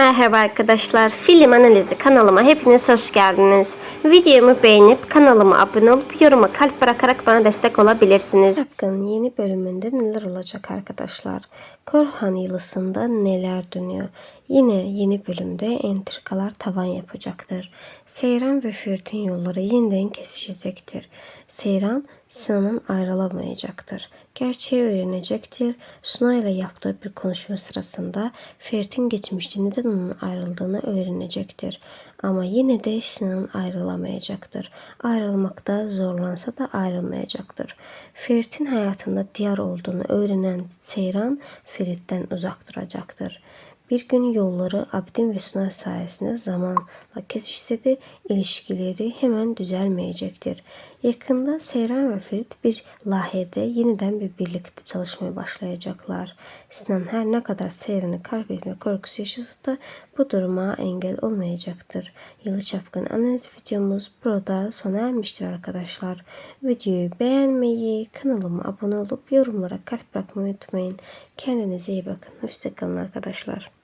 Merhaba arkadaşlar, film analizi kanalıma hepiniz hoş geldiniz. Videomu beğenip kanalıma abone olup yoruma kalp bırakarak bana destek olabilirsiniz. Hakkın yeni bölümünde neler olacak arkadaşlar? Korhan yılısında neler dönüyor? Yine yeni bölümde entrikalar tavan yapacaktır. Seyran ve Ferit'in yolları yeniden kesişecektir. Seyran Sinan'ın ayrılamayacaktır. Gerçeği öğrenecektir. Suna ile yaptığı bir konuşma sırasında Ferit'in geçmişte neden onun ayrıldığını öğrenecektir. Ama yine de Sinan ayrılamayacaktır. Ayrılmakta zorlansa da ayrılmayacaktır. Ferit'in hayatında diğer olduğunu öğrenen Seyran Ferit'ten uzak duracaktır. Bir gün yolları Abdin ve Suna sayesinde zamanla kesişse de ilişkileri hemen düzelmeyecektir. Yakında Seyran ve Ferit bir lahiyede yeniden bir birlikte çalışmaya başlayacaklar. Sinan her ne kadar Seyran'ı kaybetme korkusu yaşasa da bu duruma engel olmayacaktır. Yılı Çapkın analiz videomuz burada sona ermiştir arkadaşlar. Videoyu beğenmeyi, kanalıma abone olup yorumlara kalp bırakmayı unutmayın. Kendinize iyi bakın. Hoşçakalın arkadaşlar.